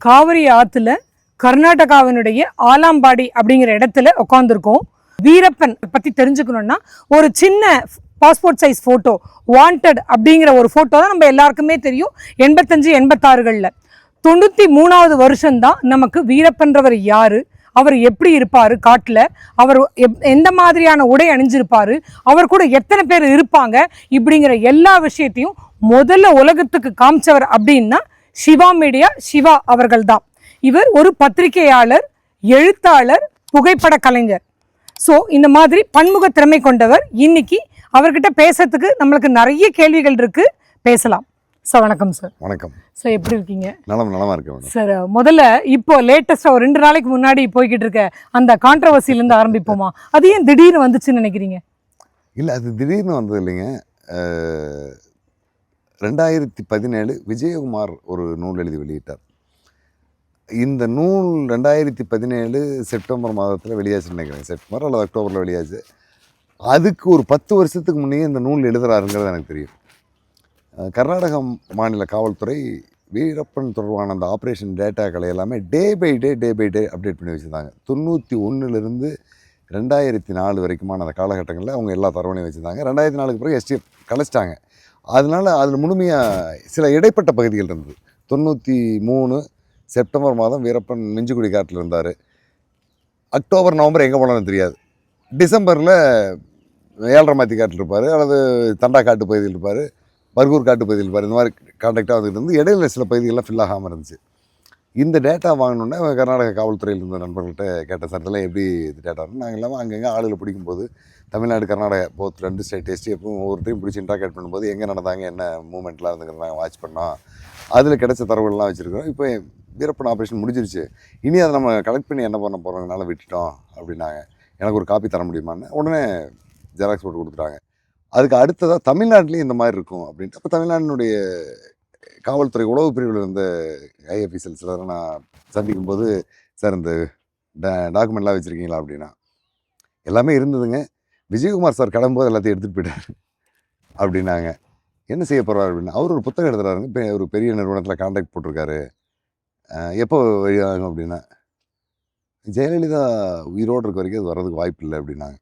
காவிரி ஆற்றுல கர்நாடகாவினுடைய ஆலாம்பாடி அப்படிங்கிற இடத்துல உட்காந்துருக்கோம் வீரப்பன் பற்றி தெரிஞ்சுக்கணும்னா ஒரு சின்ன பாஸ்போர்ட் சைஸ் ஃபோட்டோ வாண்டட் அப்படிங்கிற ஒரு ஃபோட்டோ தான் நம்ம எல்லாருக்குமே தெரியும். எண்பத்தஞ்சு எண்பத்தாறுகளில். தொண்ணூற்றி மூணாவது வருஷம்தான் நமக்கு வீரப்பன்றவர் யார்? அவர் எப்படி இருப்பார் காட்டில்? அவர் எப்- எந்த மாதிரியான உடை அணிஞ்சிருப்பார்? அவர் கூட எத்தனை பேர் இருப்பாங்க? இப்படிங்கிற எல்லா விஷயத்தையும் முதல்ல உலகத்துக்கு காமிச்சவர் அப்படின்னா சிவா மீடியா சிவா அவர்கள் தான் இவர் ஒரு பத்திரிகையாளர் எழுத்தாளர் புகைப்பட கலைஞர். ஸோ இந்த மாதிரி பன்முக திறமை கொண்டவர் இன்னைக்கு அவர்கிட்ட பேசுறதுக்கு நம்மளுக்கு நிறைய கேள்விகள் இருக்கு. பேசலாம். சார் வணக்கம் சார் வணக்கம். சார் எப்படி இருக்கீங்க? நலம் நலமா இருக்கேன் சார் முதல்ல இப்போ லேட்டஸ்டா ஒரு ரெண்டு நாளைக்கு முன்னாடி போய்கிட்டு இருக்க அந்த கான்ட்ரவர்சில இருந்து ஆரம்பிப்போமா? அது ஏன் திடீர்னு வந்துச்சுன்னு நினைக்கிறீங்க? இல்லை அது திடீர்னு வந்தது இல்லைங்க. ரெண்டாயிரத்தி பதினேழு விஜயகுமார் ஒரு நூல் எழுதி வெளியிட்டார். இந்த நூல் ரெண்டாயிரத்தி பதினேழு செப்டம்பர் மாதத்தில் வெளியாச்சுன்னு நினைக்கிறேன். செப்டம்பர் அல்லது அக்டோபரில் வெளியாச்சு. அதுக்கு ஒரு பத்து வருஷத்துக்கு முன்னே இந்த நூல் எழுதுறாருங்கிறது எனக்கு தெரியும். கர்நாடக மாநில காவல்துறை வீரப்பன் தொடர்பான அந்த ஆப்ரேஷன் டேட்டாக்களை எல்லாமே day by day day by day update பண்ணி வச்சுருந்தாங்க. தொண்ணூற்றி ஒன்றுலேருந்து ரெண்டாயிரத்தி நாலு வரைக்குமான அந்த காலகட்டங்களில் அவங்க எல்லா தரவணையும் வச்சுருந்தாங்க. ரெண்டாயிரத்தி நாலுக்கு பிறகு எஸ்டிஎஃப் கலைச்சிட்டாங்க. அதனால் அதில் முழுமையாக சில இடைப்பட்ட பகுதிகள் இருந்தது. தொண்ணூற்றி மூணு செப்டம்பர் மாதம் வீரப்பன் நெஞ்சுக்குடி காட்டில் இருந்தார். அக்டோபர் நவம்பர் எங்கே போனாலும் தெரியாது. டிசம்பரில் ஏழரை மாத்தி காட்டில் இருப்பார். அல்லது தண்டா காட்டு பகுதியில் இருப்பார். பர்கூர் காட்டு பகுதியில் இருப்பார். இந்த மாதிரி கான்டாக்டாக வந்துட்டு இருந்து இடையில சில பகுதிகள்லாம் ஃபில் ஆகாமல் இருந்துச்சு. இந்த டேட்டா வாங்கினோன்னே கர்நாடக காவல்துறையில் இருந்த நண்பர்கள்ட்ட கேட்ட சார் இதெல்லாம் எப்படி இது டேட்டா நாங்கள் இல்லாமல் அங்கங்கே ஆளுகளை பிடிக்கும்போது தமிழ்நாடு கர்நாடகா போத் ரெண்டு ஸ்டேட் டெஸ்ட் எப்பவும் ஒவ்வொரு டைம் பிடிச்சி இன்ட்ராக்ட் பண்ணும்போது எங்கே நடந்தாங்க என்ன மூமெண்ட்லாம் இருந்துங்கிறத நாங்கள் வாட்ச் பண்ணோம். அதில் கிடைச்ச தரவுகள்லாம் வச்சுருக்கோம். இப்போ வீரப்பன் ஆப்ரேஷன் முடிஞ்சிருச்சு. இனி அதை நம்ம கலெக்ட் பண்ணி என்ன பண்ண போகிறோங்கனால விட்டுட்டோம் அப்படின்னாங்க. எனக்கு ஒரு காப்பி தர முடியுமான்னு உடனே ஜெராக்ஸ் போட்டு கொடுத்துட்டாங்க. அதுக்கு அடுத்ததாக தமிழ்நாட்டிலையும் இந்த மாதிரி இருக்கும் அப்படின்ட்டு. அப்போ தமிழ்நாட்டினுடைய காவல்துறை உளவு பிரிவில் இருந்த ஐஎஃப்இசல் சிலரை நான் சந்திக்கும் போது சார் இந்த டாக்குமெண்ட்லாம் வச்சுருக்கீங்களா? அப்படின்னா. எல்லாமே இருந்ததுங்க. விஜயகுமார் சார் கிளம்பும்போது எல்லாத்தையும் எடுத்துகிட்டு போயிட்டார். அப்படின்னாங்க. என்ன செய்ய போகிறார் அப்படின்னா அவர் ஒரு புத்தகம் எழுதுறாருங்க. ஒரு பெரிய நிறுவனத்தில் கான்டாக்ட் போட்டிருக்காரு. எப்போ வெளியாகும் அப்படின்னா ஜெயலலிதா உயிரோடு இருக்க வரைக்கும் அது வர்றதுக்கு வாய்ப்பு இல்லை அப்படின்னாங்க.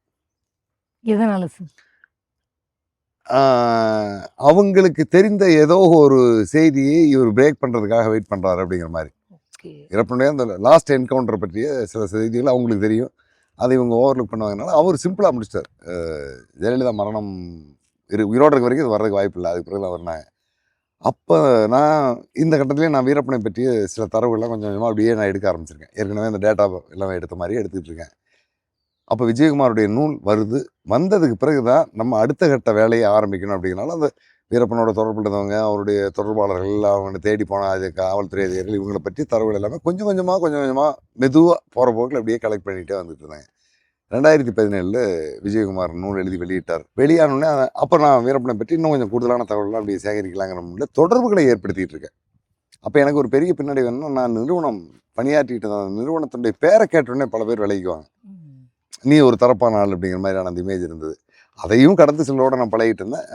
எதனால சார் அவங்களுக்கு தெரிந்த ஏதோ ஒரு செய்தியை இவர் பிரேக் பண்ணுறதுக்காக வெயிட் பண்ணுறாரு அப்படிங்கிற மாதிரி. இறப்புடைய அந்த லாஸ்ட் என்கவுண்டர் பற்றிய சில செய்திகள் அவங்களுக்கு தெரியும். அதை இவங்க ஓவர்லுக் பண்ணுவாங்கனால அவர் சிம்பிளாக முடிச்சிட்டார். ஜெயலலிதா மரணம் இரு உயிரோடு இருக்க வரைக்கும் இது வர்றதுக்கு வாய்ப்பு இல்லை. அதுக்கு பிறகு தான் வரணாங்க அப்போ நான் இந்த கட்டத்திலேயே நான் வீரப்பனை பற்றிய சில தரவுகள்லாம் கொஞ்சம் கொஞ்சமாக அப்படியே நான் எடுக்க ஆரம்பிச்சிருக்கேன். ஏற்கனவே அந்த டேட்டா எல்லாமே எடுத்த மாதிரி எடுத்துக்கிட்டு இருக்கேன். அப்போ விஜயகுமாருடைய நூல் வருது. வந்ததுக்கு பிறகு தான் நம்ம அடுத்த கட்ட வேலையை ஆரம்பிக்கணும் அப்படிங்கிறனால அந்த வீரப்பனோட தொடர்புள்ளவங்க அவருடைய தொடர்பாளர்கள் அவங்க தேடி போன அது காவல்துறை அதிகாரிகள் இவங்களை பற்றி தரவுகள் எல்லாமே கொஞ்சம் கொஞ்சமாக கொஞ்சம் கொஞ்சமாக மெதுவாக போகிற போக்கில் அப்படியே கலெக்ட் பண்ணிகிட்டே வந்துட்டு இருந்தாங்க. ரெண்டாயிரத்தி பதினேழில் விஜயகுமார் நூல் எழுதி வெளியிட்டார். வெளியானோடனே அப்போ நான் வீரப்பனை பற்றி இன்னும் கொஞ்சம் கூடுதலான தகவல்லாம் அப்படியே சேகரிக்கலாங்கிற முறையில் தொடர்புகளை ஏற்படுத்திட்டு இருக்கேன். அப்போ எனக்கு ஒரு பெரிய பின்னாடி வேணும்னா நான் நிறுவனம் பணியாற்றிட்டு இருந்த அந்த நிறுவனத்தினுடைய பேரை கேட்டோடனே பல பேர் விலகிக்குவாங்க. நீ ஒரு தரப்பான ஆள் அப்படிங்கிற மாதிரியான அந்த இமேஜ் இருந்தது. அதையும் கடந்து சிலரோட நான் பழகிட்டு இருந்தேன்.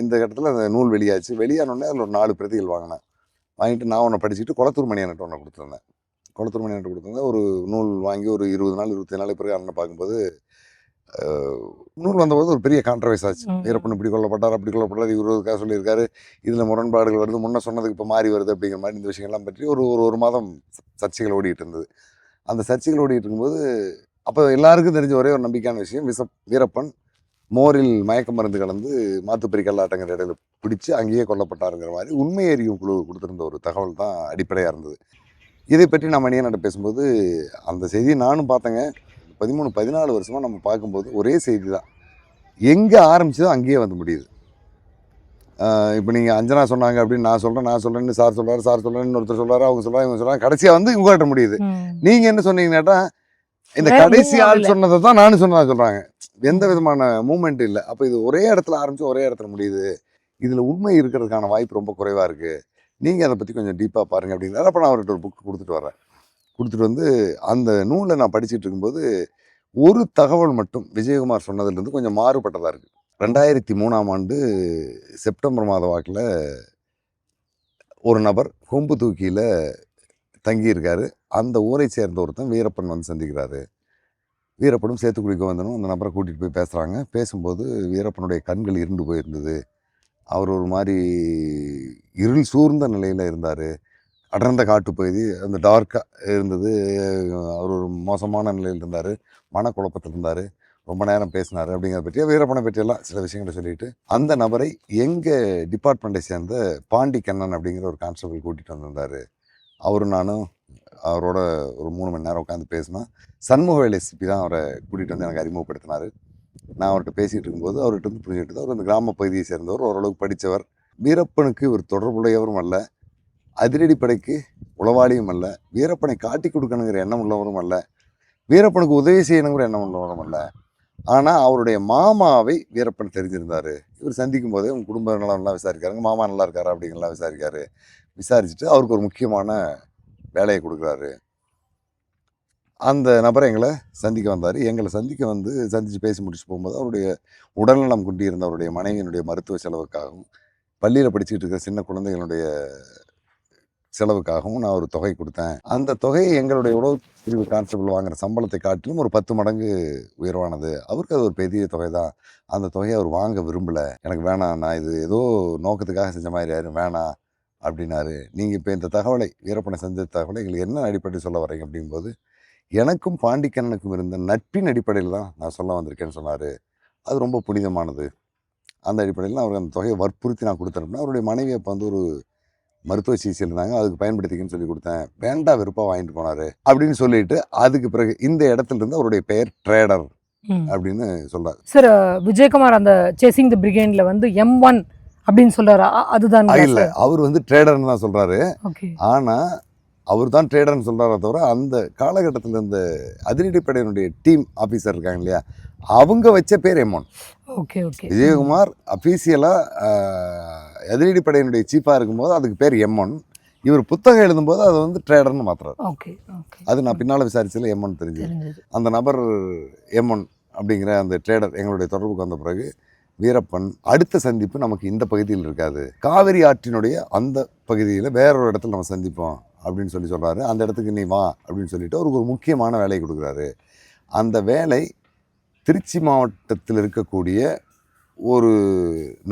இந்த கட்டத்தில் அந்த நூல் வெளியாச்சு. வெளியானோடனே அதில் ஒரு நாலு பிரதிகள் வாங்கினேன். வாங்கிட்டு நான் ஒன்று படிச்சுட்டு குளத்தூர் மணி அண்ணன் ஒன்று கொடுத்துருந்தேன். குளத்தூர் மணி அண்ணன் கொடுத்துருந்தேன். ஒரு நூல் வாங்கி ஒரு இருபது நாள் இருபத்தி நாள் பிறகு அண்ணன் பார்க்கும்போது நூல் வந்தபோது ஒரு பெரிய கான்ட்ரவைஸ் ஆச்சு. வீரப்பன் இப்படி கொல்லப்பட்டார் அப்படி கொல்லப்பட்டார் இவர் ஒருக்காக சொல்லியிருக்காரு. இதில் முரண்பாடுகள் வருது. முன்ன சொன்னதுக்கு இப்போ மாறி வருது அப்படிங்கிற மாதிரி இந்த விஷயங்கள்லாம் பற்றி ஒரு ஒரு ஒரு மாதம் சர்ச்சைகள் ஓடிட்டு இருந்தது. அந்த சர்ச்சைகள் ஓடிட்டு இருக்கும்போது அப்போ எல்லாருக்கும் தெரிஞ்ச ஒரே ஒரு நம்பிக்கையான விஷயம் விச வீரப்பன் மோரில் மயக்க மருந்து கலந்து மாத்துப்பறி கல்லாட்டங்கிற இடையில பிடிச்சு அங்கேயே கொல்லப்பட்டாருங்கிற மாதிரி உண்மை அறியும் குழு கொடுத்திருந்த ஒரு தகவல் தான் அடிப்படையாக இருந்தது. இதை பற்றி நான் மணியன்கிட்ட பேசும்போது அந்த செய்தியை நானும் பார்த்தேங்க. பதிமூணு பதினாலு வருஷமாக நம்ம பார்க்கும்போது ஒரே செய்தி தான். எங்கே ஆரம்பிச்சதோ அங்கேயே வந்து முடியுது. இப்போ நீங்கள் அஞ்சனா சொன்னாங்க அப்படின்னு நான் சொல்கிறேன் நான் சொல்கிறேன்னு சார் சொல்கிறாரு சார் சொல்கிறேன்னு ஒருத்தர் சொல்கிறாரு அவங்க சொல்கிறாங்க இவங்க சொல்கிறாங்க கடைசியாக வந்து இவங்ககிட்ட முடியுது. நீங்க என்ன சொன்னீங்கன்னா இந்த கடைசி ஆள். சொன்னதை தான் நானும் சொன்னதா சொல்றாங்க. எந்த விதமான மூமெண்ட் இல்லை. அப்போ இது ஒரே இடத்துல ஆரம்பிச்சு ஒரே இடத்துல முடியுது. இதுல உண்மை இருக்கிறதுக்கான வாய்ப்பு ரொம்ப குறைவா இருக்கு. நீங்க அதை பத்தி கொஞ்சம் டீப்பா பாருங்க அப்படிங்கிறாரு அப்போ நான் அவர்கிட்ட ஒரு புக் கொடுத்துட்டு வரேன் கொடுத்துட்டு வந்து அந்த நூலை நான் படிச்சிட்டு இருக்கும்போது ஒரு தகவல் மட்டும் விஜயகுமார் சொன்னதுலேருந்து கொஞ்சம் மாறுபட்டதா இருக்கு. ரெண்டாயிரத்தி மூணாம் ஆண்டு செப்டம்பர் மாத வாக்கில் ஒரு நபர் கொம்பு தூக்கியில் தங்கியிருக்காரு. அந்த ஊரை சேர்ந்த ஒருத்தன் வீரப்பன் வந்து சந்திக்கிறாரு. வீரப்பனும் சேத்துக்குடிக்கு வந்தனும் அந்த நபரை கூட்டிகிட்டு போய் பேசுகிறாங்க பேசும்போது வீரப்பனுடைய கண்கள் இருண்டு போயிருந்தது. அவர் ஒரு மாதிரி இருள் சூழ்ந்த நிலையில் இருந்தார். அடர்ந்த காட்டுப்பகுதி அந்த டார்க்காக இருந்தது. அவர் ஒரு மோசமான நிலையில் இருந்தார். மனக்குழப்பத்தில் இருந்தார். ரொம்ப நேரம் பேசினார் அப்படிங்கிறத பற்றிய வீரப்பனை பற்றியெல்லாம் சில விஷயங்களை சொல்லிட்டு அந்த நபரை எங்கள் டிபார்ட்மெண்ட்டை சேர்ந்த பாண்டி கண்ணன் அப்படிங்கிற ஒரு கான்ஸ்டபிள் கூட்டிகிட்டு வந்திருந்தார். அவரும் நானும் அவரோட ஒரு மூணு மணி நேரம் உட்காந்து பேசினோம் சண்முகவேல் சிப்பி தான் அவரை கூட்டிகிட்டு வந்து எனக்கு அறிமுகப்படுத்தினார். நான் அவர்கிட்ட பேசிகிட்டு இருக்கும்போது அவர்கிட்ட வந்து புரிஞ்சுக்கிட்டு அவர் அந்த கிராம பகுதியை சேர்ந்தவர் ஓரளவுக்கு படித்தவர் வீரப்பனுக்கு இவர் தொடர்புடையவரும் அல்ல. அதிரடிப்படைக்கு உளவாளியும் அல்ல. வீரப்பனை காட்டி கொடுக்கணுங்கிற எண்ணம் உள்ளவரும் அல்ல. வீரப்பனுக்கு உதவி செய்யணுங்கிற எண்ணம் உள்ளவரும் அல்ல. ஆனால் அவருடைய மாமாவை வீரப்பன் தெரிஞ்சிருந்தார். இவர் சந்திக்கும் போதே உங்கள் குடும்ப நல்லா விசாரிக்காருங்க. மாமா நல்லா இருக்காரு அப்படிங்கலாம் விசாரிக்காரு. விசாரிச்சுட்டு அவருக்கு ஒரு முக்கியமான வேலையை கொடுக்குறாரு. அந்த நபரை எங்களை சந்திக்க வந்தார். எங்களை சந்திக்க வந்து சந்தித்து பேசி முடிச்சு போகும்போது அவருடைய உடல்நலம் குண்டியிருந்த அவருடைய மனைவியினுடைய மருத்துவ செலவுக்காகவும் பள்ளியில் படிச்சுக்கிட்டு இருக்கிற சின்ன குழந்தைகளுடைய செலவுக்காகவும் நான் ஒரு தொகை கொடுத்தேன். அந்த தொகையை எங்களுடைய உணவு பிரிவு கான்ஸ்டபிள் வாங்குற சம்பளத்தை காட்டிலும் ஒரு பத்து மடங்கு உயர்வானது. அவருக்கு அது ஒரு பெரிய தொகை தான். அந்த தொகையை அவர் வாங்க விரும்பலை. எனக்கு வேணாம் நான் இது ஏதோ நோக்கத்துக்காக செஞ்ச மாதிரி யாரும் வேணாம். அப்படின்னாரு. நீங்கள் இப்போ இந்த தகவலை வீரப்பனை செஞ்ச தகவலை எங்களுக்கு என்ன அடிப்படையில் சொல்ல வரீங்க அப்படிங்கும்போது எனக்கும் பாண்டிக்கண்ணனுக்கும் இருந்த நட்பின் அடிப்படையில் தான் நான் சொல்ல வந்திருக்கேன்னு சொன்னார். அது ரொம்ப புனிதமானது. அந்த அடிப்படையில் அவருக்கு அந்த தொகையை வற்புறுத்தி நான் கொடுத்துருப்பேன் அவருடைய மனைவி அப்போ வந்து ஒரு மருத்துவ சிகிச்சையில் இருந்தாங்க. அதுக்கு பயன்படுத்திக்கன்னு சொல்லி கொடுத்தேன். வேண்டா வெறுப்பாக வாங்கிட்டு போனார். அப்படின்னு சொல்லிட்டு அதுக்கு பிறகு இந்த இடத்துல இருந்து அவருடைய பெயர் ட்ரேடர். அப்படின்னு சொல்றாரு. சார் விஜயகுமார் அந்த சேசிங் தி பிரிகேண்ட்ல வந்து எம் ஒன் அப்படின்னு சொல்றாரு. அதுதான் இல்லை அவர் வந்து ட்ரேடர்னு தான் சொல்றாரு. ஆனால் அவர் தான் ட்ரேடர்னு சொல்கிறாரே தவிர அந்த காலகட்டத்தில் இந்த அதிரடிப்படையினுடைய டீம் ஆஃபீஸர் இருக்காங்க இல்லையா அவங்க வச்ச பேர் M one okay okay. Vijayakumar அஃபீஷியலாக அதிரடிப்படையினுடைய சீஃபாக இருக்கும்போது அதுக்கு பேர் எம்ஒன் இவர் புத்தகம் எழுதும்போது அதை வந்து ட்ரேடர்னு மாத்துறாரு. ஓகே அது நான் பின்னால் விசாரிச்சதுல எம்ஒன் தெரிஞ்சு அந்த நபர் எம்ஒன் அப்படிங்கிற அந்த ட்ரேடர் எங்களுடைய தொடர்புக்கு வந்த பிறகு வீரப்பன் அடுத்த சந்திப்பு நமக்கு இந்த பகுதியில் இருக்காது. காவிரி ஆற்றினுடைய அந்த பகுதியில் வேற ஒரு இடத்துல நம்ம சந்திப்போம் அப்படின்னு சொல்லி சொல்கிறாரு அந்த இடத்துக்கு நீ வா அப்படின்னு சொல்லிட்டு அவருக்கு ஒரு முக்கியமான வேலையை கொடுக்குறாரு. அந்த வேலை திருச்சி மாவட்டத்தில் இருக்கக்கூடிய ஒரு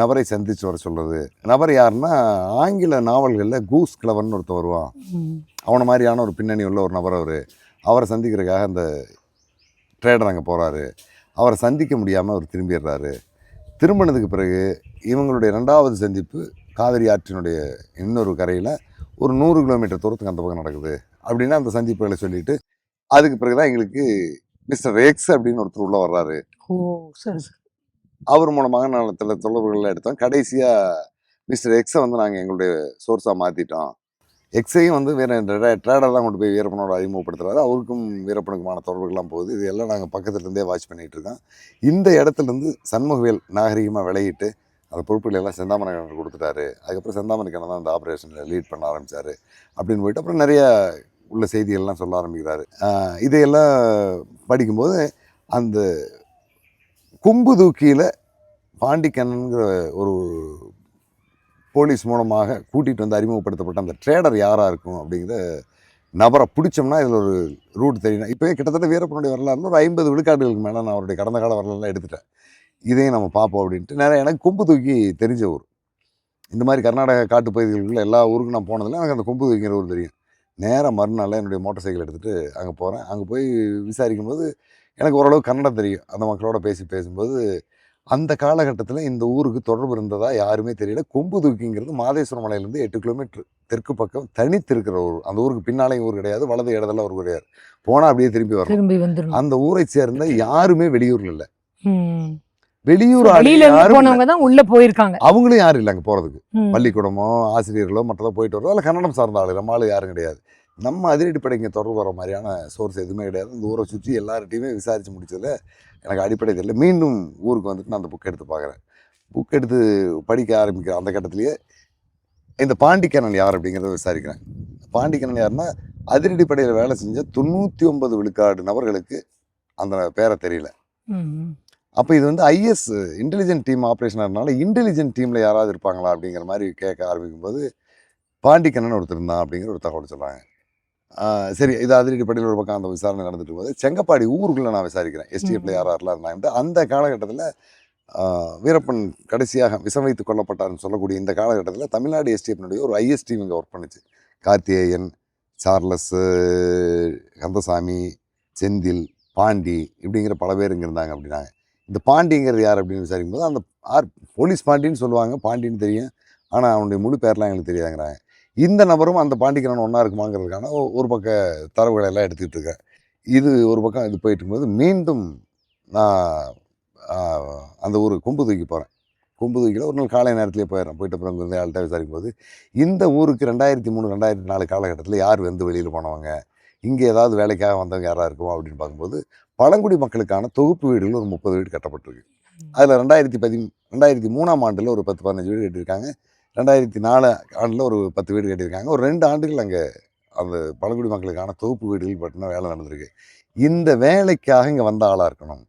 நபரை சந்திச்சு வர சொல்கிறது நபர் யாருன்னா ஆங்கில நாவல்களில் கூஸ் கிளவர்னு ஒருத்தன் வருவான். அவனை மாதிரியான ஒரு பின்னணி உள்ள ஒரு நபர் அவர். அவரை சந்திக்கிறதுக்காக அந்த ட்ரேடர் அங்கே போகிறாரு அவரை சந்திக்க முடியாமல் அவர் திரும்பிடுறாரு. திரும்பினதுக்கு பிறகு இவங்களுடைய ரெண்டாவது சந்திப்பு காவிரி ஆற்றினுடைய இன்னொரு கரையில் ஒரு நூறு கிலோமீட்டர் தூரத்துக்கு அந்த பக்கம் நடக்குது அப்படின்னா அந்த சந்திப்புகளை சொல்லிட்டு அதுக்கு பிறகு தான் எங்களுக்கு மிஸ்டர் எக்ஸ் அப்படின்னு ஒருத்தர் உள்ளே வர்றாரு. ஓ சரி சரி. அவர் மூலமாக நான் சில தொடர்புகள்லாம் எடுத்தோம். கடைசியாக மிஸ்டர் எக்ஸை வந்து நாங்கள் எங்களுடைய சோர்ஸாக மாற்றிட்டோம் எக்ஸையும் வந்து வேறு ட்ரேடர் தான் கொண்டு போய் வீரப்பனோட அறிமுகப்படுத்துறாரு. அவருக்கும் வீரப்பனுக்குமான தொடர்புகள்லாம் போகுது. இது எல்லாம் நாங்கள் பக்கத்துலேருந்தே வாட்ச் பண்ணிகிட்டு இருக்கோம் இந்த இடத்துல இருந்து சண்முகவேல் நாகரிகமாக விளையிட்டு அந்த பொறுப்புகள் எல்லாம் செந்தாமரை கண்ணன் கொடுத்துட்டாரு. அதுக்கப்புறம் செந்தாமரை கண்ணன் தான் அந்த ஆப்ரேஷனில் லீட் பண்ண ஆரம்பிச்சாரு. அப்படின்னு போயிட்டு அப்புறம் நிறைய உள்ள செய்திகள்லாம் சொல்ல ஆரம்பிக்கிறாரு. இதையெல்லாம் படிக்கும்போது அந்த கும்பு தூக்கியில் பாண்டிக்கண்ணனுங்கிற ஒரு போலீஸ் மூலமாக கூட்டிகிட்டு வந்து அறிமுகப்படுத்தப்பட்ட அந்த ட்ரேடர் யாராக இருக்கும் அப்படிங்கிற நபரை பிடிச்சோம்னா இதில் ஒரு ரூட் தெரியும். இப்போயே கிட்டத்தட்ட வீரப்பனுடைய வரலாறுல ஒரு ஐம்பது விழுக்காடுகளுக்கு மேலே நான் அவருடைய கடந்த கால வரலாறுலாம் எடுத்துட்டேன். இதையும் நம்ம பார்ப்போம் அப்படின்ட்டு. நிறைய எனக்கு கொம்பு தூக்கி தெரிஞ்ச ஊர். இந்த மாதிரி கர்நாடகா காட்டு பகுதிகளுக்குள்ள எல்லா ஊருக்கும் நான் போனதில்லை எனக்கு அந்த கொம்பு தூக்கிங்கிற ஊர் தெரியும். நேராக மறுநாள் என்னுடைய மோட்டர் சைக்கிள் எடுத்துகிட்டு அங்கே போகிறேன் அங்கே போய் விசாரிக்கும் போது எனக்கு ஓரளவு கன்னடம் தெரியும். அந்த மக்களோட பேசி பேசும்போது அந்த காலகட்டத்தில் இந்த ஊருக்கு தொடர்பு இருந்ததா யாருமே தெரியல. கொம்பு தூக்கிங்கிறது மாதேஸ்வரம் மலையிலேருந்து எட்டு கிலோமீட்டர் தெற்கு பக்கம் தனித்து இருக்கிற ஊர். அந்த ஊருக்கு பின்னாலேயும் ஊர் கிடையாது வலது இடத்துல ஊர் கிடையாது. போனால் அப்படியே திரும்பி வரணும். திரும்பி வந்துடும் அந்த ஊரை சேர்ந்த யாருமே வெளியூர்ல இல்லை. வெளியூர். போனவங்க தான் உள்ள போயிருக்காங்க. அவங்களும் யாரும் இல்லை அங்கே போகிறதுக்கு. பள்ளிக்கூடமோ ஆசிரியர்களோ மற்றதோ போயிட்டு வரதோ அதில் கன்னடம் சார்ந்த ஆளு நம்ம ஆளு யாரும் கிடையாது. நம்ம அதிரடிப்படை இங்கே தொடர்பு வர மாதிரியான சோர்ஸ் எதுவுமே கிடையாது. இந்த ஊரை சுற்றி எல்லார்ட்டையுமே விசாரித்து முடிச்சதுல எனக்கு அடிப்படை தெரியல. மீண்டும் ஊருக்கு வந்துட்டு நான் அந்த புக் எடுத்து பார்க்குறேன். புக் எடுத்து படிக்க ஆரம்பிக்கிற அந்த கட்டத்திலேயே இந்த பாண்டிக்கண்ணன் யார் அப்படிங்கிறத விசாரிக்கிறேன். பாண்டிக்கண்ணன் யாருன்னா அதிரடிப்படையில் வேலை செஞ்ச தொண்ணூற்றி ஒன்பது விழுக்காடு நபர்களுக்கு அந்த பேரை தெரியல. அப்போ இது வந்து ஐஎஸ் இன்டெலிஜென்ட் டீம் ஆப்ரேஷனாக இன்டெலிஜென்ட் டீமில் யாராவது இருப்பாங்களா அப்படிங்கிற மாதிரி கேட்க ஆரம்பிக்கும்போது பாண்டிக்கண்ணன் ஒருத்தர் இருந்தான் அப்படிங்கிற ஒரு தகவல் சொல்கிறாங்க சரி இது அதிரடிப்படையில் ஒரு பக்கம் அந்த விசாரணை நடந்துட்டு போது செங்கப்பாடி ஊருக்குள்ள நான் விசாரிக்கிறேன். எஸ்டிஎஃப்ல ம். யார் யாரெல்லாம் இருந்தாங்க அந்த காலகட்டத்தில் வீரப்பன் கடைசியாக விஷம் வைத்து கொல்லப்பட்டார்னு சொல்லக்கூடிய இந்த காலகட்டத்தில் தமிழ்நாடு எஸ்டிஎஃப்னுடைய ஒரு ஐஎஸ் டீம் இங்கே ஒர்க் பண்ணுச்சு. கார்த்திகேயன் சார்லஸ் கந்தசாமி செந்தில் பாண்டி இப்படிங்கிற பல பேர் இங்கே இருந்தாங்க அப்படின்னாங்க. இந்த பாண்டிங்கிறது யார் அப்படின்னு விசாரிக்கும் போது அந்த ஆர் போலீஸ் பாண்டின்னு சொல்லுவாங்க. பாண்டின்னு தெரியும். ஆனால் அவனுடைய முழு பேர்லாம் எங்களுக்கு தெரியாதுங்கிறாங்க. இந்த நபரும் அந்த பாண்டிக்கிறவன் ஒன்றா இருக்குமாங்கிறதுக்கான ஒரு பக்க தரவுகளை எல்லாம் எடுத்துக்கிட்டு இருக்கேன். இது ஒரு பக்கம் இது போயிட்டு இருக்கும்போது மீண்டும் நான் அந்த ஊர் கொம்பு தூக்கி போகிறேன் கொம்பு தூக்கியில் ஒரு நாள் காலை நேரத்திலே போயிடுறேன். போயிட்டு அப்புறம் இங்கே வந்து ஆள்கிட்ட விசாரிக்கும் போது இந்த ஊருக்கு ரெண்டாயிரத்தி மூணு ரெண்டாயிரத்தி நாலு காலகட்டத்தில் யார் வந்து வெளியில் போனவங்க? இங்கே ஏதாவது வேலைக்காக வந்தவங்க யாராக இருக்குமோ? அப்படின்னு பார்க்கும்போது பழங்குடி மக்களுக்கான தொகுப்பு வீடுகள் ஒரு முப்பது வீடு கட்டப்பட்டிருக்கு. அதில் ரெண்டாயிரத்தி பதி ரெண்டாயிரத்தி மூணாம் ஆண்டில் ஒரு பத்து பதினஞ்சு வீடு கட்டியிருக்காங்க. ரெண்டாயிரத்தி நாலு ஆண்டில் ஒரு பத்து வீடு கட்டியிருக்காங்க. ஒரு ரெண்டு ஆண்டுகள் அங்கே அந்த பழங்குடி மக்களுக்கான தொகுப்பு வீடுகள் பற்றின வேலை நடந்திருக்கு. இந்த வேலைக்காக இங்கே வந்த ஆளாக இருக்கணும்.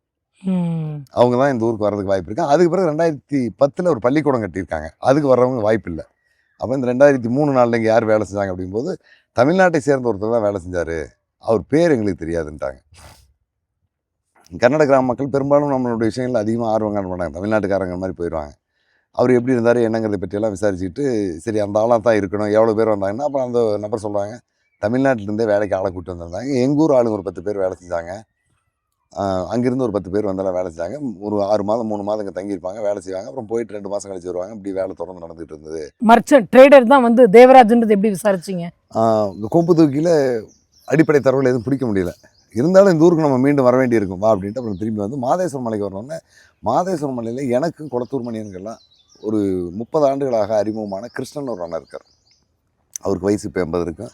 அவங்க தான் இந்த ஊருக்கு வர்றதுக்கு வாய்ப்பு இருக்கு. அதுக்கு பிறகு ரெண்டாயிரத்தி பத்தில் ஒரு பள்ளிக்கூடம் கட்டியிருக்காங்க. அதுக்கு வர்றவங்க வாய்ப்பு இல்லை. அப்போ இந்த ரெண்டாயிரத்தி மூணு நாளில் இங்கே யார் வேலை செஞ்சாங்க அப்படிங்கும்போது தமிழ்நாட்டை சேர்ந்த ஒருத்தர் தான் வேலை செஞ்சார். அவர் பேர் எங்களுக்கு தெரியாதுன்ட்டாங்க. கன்னட கிராம மக்கள் பெரும்பாலும் நம்மளுடைய விஷயங்கள் அதிகமாக ஆர்வம் காட்ட மாட்டாங்க தமிழ்நாட்டுக்காரங்க மாதிரி போயிடுவாங்க அவர் எப்படி இருந்தார் என்னங்கிறத பற்றியெல்லாம் விசாரிச்சுட்டு சரி அந்த ஆளாக தான் இருக்கணும் எவ்வளோ பேர் வந்தாங்கன்னா அப்புறம் அந்த நபர் சொல்லுவாங்க தமிழ்நாட்டிலேருந்தே வேலைக்கு ஆளை கூப்பிட்டு வந்திருந்தாங்க எங்கள் ஊர் ஆளுங்க ஒரு பத்து பேர் வேலை செஞ்சாங்க அங்கிருந்து ஒரு பத்து பேர் வந்தாலும் வேலை செஞ்சாங்க ஒரு ஆறு மாதம் மூணு மாதம் இங்கே தங்கியிருப்பாங்க வேலை செய்வாங்க அப்புறம் போயிட்டு ரெண்டு மாதம் கழிச்சு வருவாங்க இப்படி வேலை தொடர்ந்து நடந்துகிட்டு இருந்தது. மர்ச்சன்ட் ட்ரேடர் தான் வந்து தேவராஜ்ன்றது எப்படி விசாரிச்சீங்க? இந்த கொம்பு தூக்கியில் அடிப்படை தரவுகள் எதுவும் பிடிக்க முடியல. இருந்தாலும் இந்த ஊருக்கு நம்ம மீண்டும் வர வேண்டியிருக்கும் வா அப்படின்ட்டு அப்புறம் திரும்பி வந்து மாதேஸ்வரம் மலைக்கு வரணுன்னே மாதேஸ்வரம் மலையில் எனக்கும் குளத்தூர் மணியனுக்கெல்லாம் ஒரு முப்பது ஆண்டுகளாக அறிமுகமான கிருஷ்ணன் ஒரு அண்ணன் இருக்கார். அவருக்கு வயசு இப்போ எண்பது இருக்கும்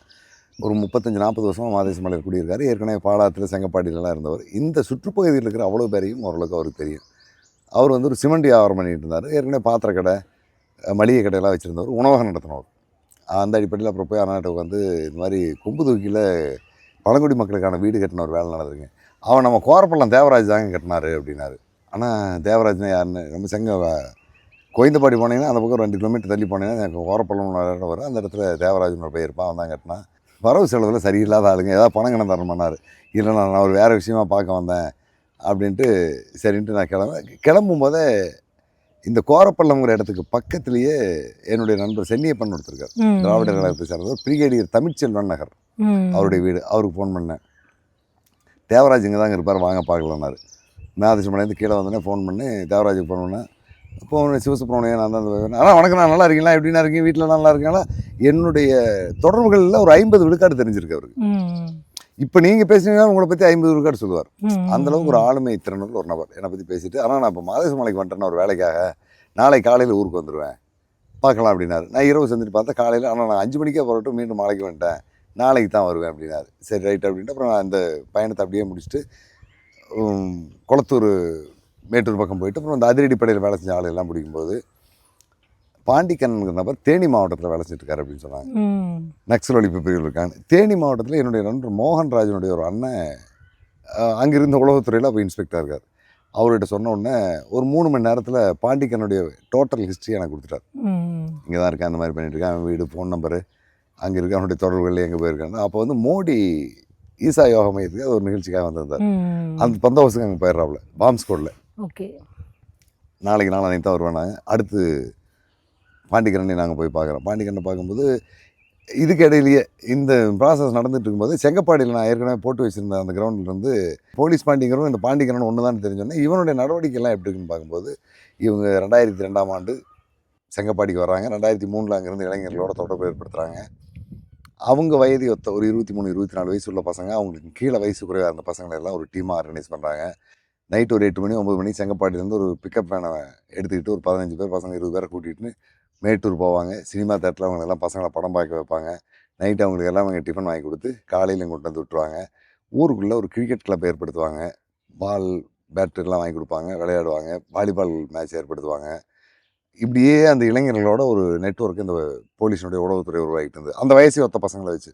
ஒரு முப்பத்தஞ்சு நாற்பது வருஷமாக மாதேஸ்வரம் மலையில் குடியிருக்காரு. ஏற்கனவே பாலாத்தில் செங்கப்பாடியிலலாம் இருந்தவர். இந்த சுற்றுப்பகுதியில் இருக்கிற அவ்வளோ பேரையும் ஓரளவுக்கு அவருக்கு தெரியும். அவர் வந்து ஒரு சிமெண்ட் வியாபாரம் பண்ணிகிட்டு இருந்தார். ஏற்கனவே பாத்திர கடை மளிகை கடையெல்லாம் வச்சுருந்தவர். உணவகம் நடத்தினவர். அந்த அடிப்படையில் அப்புறம் போய் அண்ணாட்ட வந்து இந்த மாதிரி கொம்பு தூக்கியில் பழங்குடி மக்களுக்கான வீடு கட்டின ஒரு வேலை நடக்குதுங்க அவன் நம்ம கோரப்பள்ளம் தேவராஜ் தாங்க கட்டினாரு அப்படின்னாரு. ஆனால் தேவராஜ்னா யாருன்னு? நம்ம செங்க கோயந்தபாடி போனீங்கன்னா அந்த பக்கம் ரெண்டு கிலோமீட்டர் தள்ளி போனீங்கன்னா எனக்கு கோரப்பள்ளம் இடம் வரும். அந்த இடத்துல தேவராஜன் ஒரு பையன் இருப்பான் அவன் தான் கட்டினான் வரவு செலவில் சரியில்லாத ஆளுங்க ஏதாவது பணம் கணம் தரமானார் இல்லை நான் நான் ஒரு வேறு விஷயமா பார்க்க வந்தேன் அப்படின்ட்டு சரின்ட்டு நான் கிளம்ப கிளம்பும் போதே இந்த கோரப்பள்ளம்ங்கிற இடத்துக்கு பக்கத்துலேயே என்னுடைய நண்பர் சென்னியப்பன் ஒருத்தர் இருக்கார் ம். திராவிட கழகத்தை சேர்ந்தவர். பிரிகேடியர் தமிழ்ச்செல்வன் நகர். அவருடைய வீடு. அவருக்கு ஃபோன் பண்ணேன். தேவராஜ் இங்கே தாங்க இருப்பார் வாங்க பார்க்கலன்னாரு மேதிசமலேருந்து கீழே வந்தோடனே ஃபோன் பண்ணி தேவராஜுக்கு ஃபோன் பண்ணேன். ஃபோன் சிவசுப்ரமணியன் நான் தான் ஆனால் வணக்கம் நான் நல்லா இருக்கீங்களா? எப்படின்னா இருக்கீங்க? வீட்டில் நல்லா இருக்கீங்களா? என்னுடைய தொடர்புகளில் ஒரு ஐம்பது விழுக்காடு தெரிஞ்சிருக்கு அவருக்கு. இப்போ நீங்கள் பேசுனீங்கன்னா உங்களை பற்றி ஐம்பது விழுக்காடு சொல்லுவார். ம். அந்த அளவுக்கு ஒரு ஆளுமை திறனுள்ள ஒரு நபர். என்னை பற்றி பேசிட்டு ஆனால் நான் இப்போ மாதேச மலைக்கு வந்துட்டேன் ஒரு வேலைக்காக நாளை காலையில் ஊருக்கு வந்துடுவேன் பார்க்கலாம் அப்படின்னாரு. நான் இரவு செஞ்சுட்டு பார்த்தா காலையில் ஆனால் நான் அஞ்சு மணிக்கே புறட்டும் மீண்டும் மாலைக்கு வந்துட்டேன். நாளைக்கு தான் வருவேன் அப்படின்னாரு. சரி ரைட் அப்படின்ட்டு அப்புறம் நான் அந்த பயணத்தை அப்படியே முடிச்சுட்டு குளத்தூர் மேட்டூர் பக்கம் போயிட்டு அப்புறம் இந்த அதிரடிப்படையில் வேலை செஞ்ச ஆளெல்லாம் பிடிக்கும்போது பாண்டிக்கண்ணங்கிற நபர் தேனி மாவட்டத்தில் வேலை செஞ்சுட்டு இருக்காரு அப்படின்னு சொன்னாங்க. நக்சல் ஒழிப்பு பிரிவில் இருக்காங்க. தேனி மாவட்டத்தில் என்னுடைய நண்பர் மோகன்ராஜனுடைய ஒரு அண்ணன் அஹ், அங்கிருந்த உளவுத்துறையில் அப்போ இன்ஸ்பெக்டர் இருக்கார். அவர்கிட்ட சொன்ன உடனே ஒரு மூணு மணி நேரத்தில் பாண்டிக்கனுடைய டோட்டல் ஹிஸ்ட்ரி எனக்கு கொடுத்துட்டார். இங்கே தான் இருக்கேன் அந்த மாதிரி பண்ணிட்டு இருக்கேன் அவன் வீடு ஃபோன் நம்பரு அங்கே இருக்க அவனுடைய தொடர்புகள் எங்கே போயிருக்காங்க அப்போ வந்து மோடி ஈசா யோகா மையத்துக்கு அது ஒரு நிகழ்ச்சிக்காக வந்திருந்தார். அந்த பந்தோபஸ்துக்கு அங்கே போயிடுறாப்புல பாம்ப் ஸ்கோடில் ஓகே. நாளைக்கு நாளானைக்கு தான் வருவேன் அடுத்து பாண்டிக்கரனை நாங்கள் போய் பார்க்குறோம். பாண்டிக்கரனை பார்க்கும்போது இதுக்கு இடையிலேயே இந்த ப்ராசஸ் நடந்துட்டு இருக்கும்போது செங்கப்பாடியில் நான் ஏற்கனவே போட்டு வச்சுருந்த அந்த கிரவுண்ட்லேருந்து போலீஸ் பாண்டிங்கிறவங்க இந்த பாண்டிக்கரன் ஒன்று தான் தெரிஞ்சோன்னே இவனுடைய நடவடிக்கைலாம் எப்படி இருக்குன்னு பார்க்கும்போது இவங்க ரெண்டாயிரத்தி ரெண்டாம் ஆண்டு செங்கப்பாடிக்கு வராங்க ரெண்டாயிரத்தி மூணில் அங்கேருந்து இளைஞர்களோட தொடர்பு ஏற்படுத்துகிறாங்க அவங்க வயது ஒத்த ஒரு இருபத்தி மூணு இருபத்தி நாலு வயசு உள்ள பசங்க. அவங்களுக்கு கீழே வயசு குறைவாக இருந்த பசங்களை எல்லாம் ஒரு டீமாக ஆர்கனைஸ் பண்ணுறாங்க நைட் ஒரு எட்டு மணி ஒம்பது மணி செங்கப்பாட்டிலேருந்து ஒரு பிக்கப் வேனை எடுத்துக்கிட்டு ஒரு பதினஞ்சு பேர் பசங்க இருபது பேரை கூட்டிகிட்டு மேட்டூர் போவாங்க. சினிமா தேட்டரில் அவங்களெல்லாம் பசங்களை படம் பார்க்க வைப்பாங்க. நைட்டு அவங்களுக்கு எல்லாம் அவங்க டிஃபன் வாங்கி கொடுத்து காலையிலையும் கொண்டு வந்து விட்டுருவாங்க. ஊருக்குள்ளே ஒரு கிரிக்கெட் கிளப் ஏற்படுத்துவாங்க. பால் பேட்டெல்லாம் வாங்கி கொடுப்பாங்க விளையாடுவாங்க. வாலிபால் மேட்ச் ஏற்படுத்துவாங்க. இப்படியே அந்த இளைஞர்களோட ஒரு நெட்ஒர்க் இந்த போலீஸினுடைய உளவுத்துறை உருவாகிட்டு இருந்தது. அந்த வயசு ஒத்த பசங்களை வச்சு.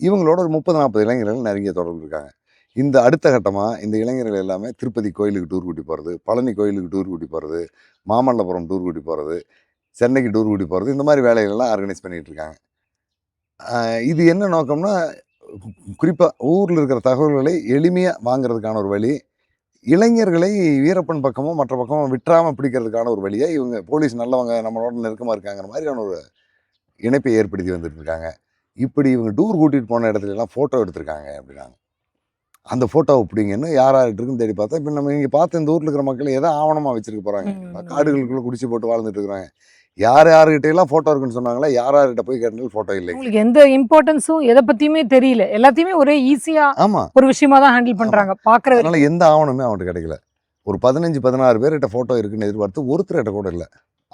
இவங்களோட ஒரு முப்பது நாற்பது இளைஞர்கள் நெருங்கிய தொடர்பு இருக்காங்க. இந்த அடுத்த கட்டமாக இந்த இளைஞர்கள் எல்லாமே திருப்பதி கோயிலுக்கு டூர் கூட்டி போகிறது பழனி கோயிலுக்கு டூர் கூட்டி போகிறது மாமல்லபுரம் டூர் கூட்டி போகிறது சென்னைக்கு டூர் கூட்டி போகிறது இந்த மாதிரி வேலைகள்லாம் ஆர்கனைஸ் பண்ணிகிட்டு இருக்காங்க. இது என்ன நோக்கம்னா குறிப்பாக ஊரில் இருக்கிற தகவல்களை எளிமையாக வாங்கிறதுக்கான ஒரு வழி இளைஞர்களை வீரப்பன் பக்கமும் மற்ற பக்கமும் விட்டுறாமல் பிடிக்கிறதுக்கான ஒரு வழியை இவங்க போலீஸ் நல்லவங்க நம்மளோட நெருக்கமாக இருக்காங்கிற மாதிரியான ஒரு இணைப்பை ஏற்படுத்தி வந்துட்டு இருக்காங்க. இப்படி இவங்க டூர் கூட்டிகிட்டு போன இடத்துலலாம் ஃபோட்டோ எடுத்திருக்காங்க அப்படின்னாங்க. அந்த ஃபோட்டோ பிடிங்கன்னு யார் யார்கிட்ட இருக்குன்னு தேடி பார்த்தா இப்போ நம்ம இங்கே பார்த்து இந்த ஊரில் இருக்கிற மக்கள் எதை ஆவணமாக வச்சிருக்க போகிறாங்க. காடுகளுக்குள்ளே குடிச்சு போட்டு வாழ்ந்துட்டு இருக்கிறாங்க. யார் யாருக்கிட்ட எல்லாம் ஃபோட்டோ இருக்குன்னு சொன்னாங்களா? யார் யார்கிட்ட போய் கேட்டாலும் ஃபோட்டோ இல்லை. உங்களுக்கு எந்த இம்பார்ட்டன்ஸும் எதை பத்தியுமே தெரியல. எல்லாத்தையுமே ஒரே ஈஸியா ஆமாம் ஒரு விஷயமா தான் ஹேண்டில் பண்றாங்க. பாக்குற அதனால எந்த ஆவணமே அவன்கிட்ட கிடைக்கல. ஒரு பதினஞ்சு பதினாறு பேர்கிட்ட ஃபோட்டோ இருக்குன்னு எதிர்பார்த்து ஒருத்தர்கிட்ட கூட இல்லை.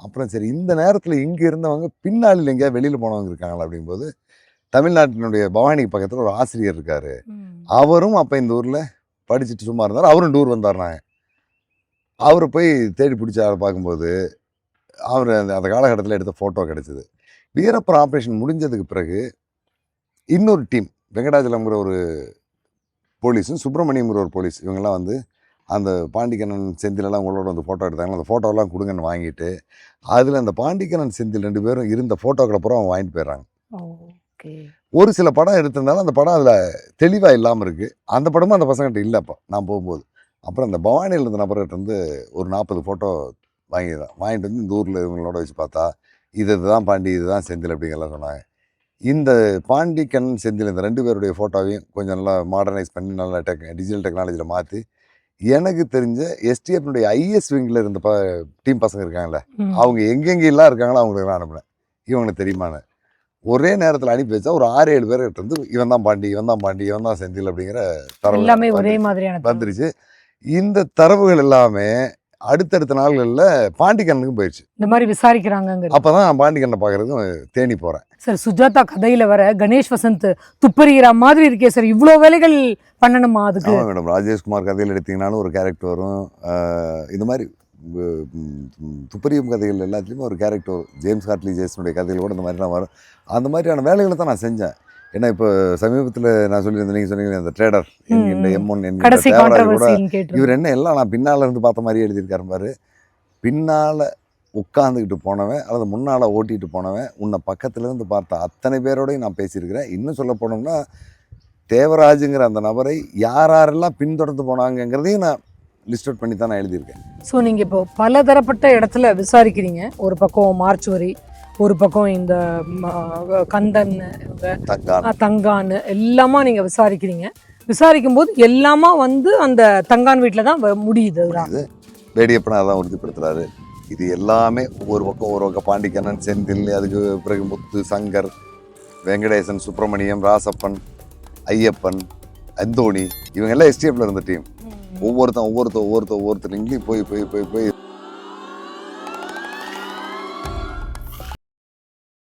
அப்புறம் சரி இந்த நேரத்தில் இங்கே இருந்தவங்க பின்னாளில் எங்கேயா வெளியில் போனவங்க இருக்காங்களா அப்படிங்கும்போது தமிழ்நாட்டினுடைய பவானி பக்கத்தில் ஒரு ஆசிரியர் இருக்காரு. அவரும் அப்போ இந்த ஊரில் படிச்சுட்டு சும்மா இருந்தார். அவரும் டூர் வந்தார்னாங்க அவரை போய் தேடி பிடிச்சி அவரை பார்க்கும்போது அவர் அந்த அந்த காலகட்டத்தில் எடுத்த ஃபோட்டோ கிடச்சிது. வீரப்பர் ஆப்ரேஷன் முடிஞ்சதுக்கு பிறகு இன்னொரு டீம் வெங்கடாச்சலம்ங்கிற ஒரு போலீஸும் சுப்பிரமணியம்ங்கிற ஒரு போலீஸ் இவங்கெல்லாம் வந்து அந்த பாண்டிக்கண்ணன் செந்திலெல்லாம் உங்களோட வந்து ஃபோட்டோ எடுத்தாங்க. அந்த ஃபோட்டோலாம் கொடுங்கன்னு வாங்கிட்டு அதில் அந்த பாண்டிக்கண்ணன் செந்தில் ரெண்டு பேரும் இருந்த ஃபோட்டோக்களை பூரா அவங்க வாங்கிட்டு போயிடுறாங்க. ஒரு சில படம் எடுத்திருந்தாலும் அந்த படம் அதில் தெளிவாக இல்லாமல் இருக்குது அந்த படமும் அந்த பசங்கள்ட்ட இல்லை அப்போ. நான் போகும்போது. அப்புறம் அந்த பவானியில் இருந்த நபர்கிட்ட இருந்து ஒரு நாற்பது ஃபோட்டோ வாங்கிதான். வாங்கிட்டு வந்து இந்த ஊரில் இவங்களோட வச்சு பார்த்தா இது இதுதான் பாண்டி இதுதான் செந்தில் அப்படிங்கெல்லாம் சொன்னாங்க. இந்த பாண்டி கண் செந்தில் இந்த ரெண்டு பேருடைய ஃபோட்டோவையும் கொஞ்சம் நல்லா மாடர்னைஸ் பண்ணி நல்லா டெக் டிஜிட்டல் டெக்னாலஜியில் மாற்றி எனக்கு தெரிஞ்ச எஸ்டிஎஃப்னுடைய ஐஎஸ் விங்கில் இருந்த ப டீம் பசங்க இருக்காங்கல்ல அவங்க எங்கெங்கெல்லாம் இருக்காங்களோ அவங்களுக்கு நான் அனுப்புனேன். இவங்களுக்கு தெரியுமான்னு. ஒரே நேரத்தில் அனுப்பி வச்சா ஒரு ஆறு ஏழு பேர்கிட்ட இருந்து இவன் தான் பாண்டி இவன் தான் பாண்டி இவன் தான் செந்தில் அப்படிங்கிற தரவு எல்லாமே ஒரே. மாதிரியான. வந்துருச்சு. இந்த தரவுகள் எல்லாமே அடுத்தடுத்த நாள்களில் பாண்டிக்கண்ணுக்கும் போயிடுச்சு இந்த மாதிரி விசாரிக்கிறாங்க அப்போ தான் பாண்டிக்கண்ணை பார்க்கறதுக்கும் தேனி போகிறேன் சார் சுஜாதா கதையில வர கணேஷ் வசந்த் துப்பறிகிற மாதிரி இருக்கே சார். இவ்வளோ வேலைகள் பண்ணணுமா அதுக்கு? மேடம். ராஜேஷ்குமார் கதையில் எடுத்தீங்கனாலும் ஒரு கேரக்டர் வரும். இது மாதிரி துப்பறியும் கதைகள் எல்லாத்துலேயுமே ஒரு கேரக்டர் ஜேம்ஸ் ஹார்ட்லி ஜேசனுடைய கதைகள் கூட இந்த மாதிரிலாம் வரும். அந்த மாதிரியான வேலைகளை தான் நான் செஞ்சேன். ஏன்னா இப்போ சமீபத்தில் நான் சொல்லியிருந்தேன் நீங்கள் சொன்னீங்க அந்த ட்ரேடர் என்கின்ற. எம் ஒன் கடைசி கூட இவர் என்ன எல்லாம் நான் பின்னால் இருந்து பார்த்த மாதிரி எழுதியிருக்காரு பாரு. பின்னால் உட்காந்துக்கிட்டு போனவன் அல்லது முன்னால் ஓட்டிட்டு போனவன் உன்னை பக்கத்துல இருந்து பார்த்த அத்தனை பேரோடையும் நான் பேசியிருக்கிறேன். இன்னும் சொல்ல போனோம்னா தேவராஜுங்கிற அந்த நபரை யார் யாரெல்லாம் பின்தொடர்ந்து போனாங்கங்கிறதையும் நான் லிஸ்ட் அவுட் பண்ணி தான் நான் எழுதியிருக்கேன். ஸோ நீங்கள் இப்போ பலதரப்பட்ட இடத்துல விசாரிக்கிறீங்க. ஒரு பக்கம் மார்ச்சுவரி ஒரு பக்கம் இந்த ம, கந்தன் இவங்க, தங்கான். அஹ், தங்கான் எல்லாமா நீங்கள் விசாரிக்கிறீங்க. விசாரிக்கும் போது எல்லாமா வந்து அந்த தங்கான் வீட்டில் தான் வ- முடியுது அதுதான். வேடியப்பனை அதான் உறுதிப்படுத்துறாரு. இது எல்லாமே ஒரு பக்கம் ஒரு பக்கம் பாண்டிக்கண்ணன் செந்தில் அதுக்கு பிறகு முத்து சங்கர் வெங்கடேசன் சுப்பிரமணியம் ராசப்பன் ஐயப்பன் அந்தோணி இவங்க எல்லாம் எஸ்டிஎஃப்ல இருந்த டீம் ஒவ்வொருத்தன் ஒவ்வொருத்தன் ஒவ்வொருத்தன் ஒவ்வொருத்தர் இங்கேயும் போய் போய் போய் போய்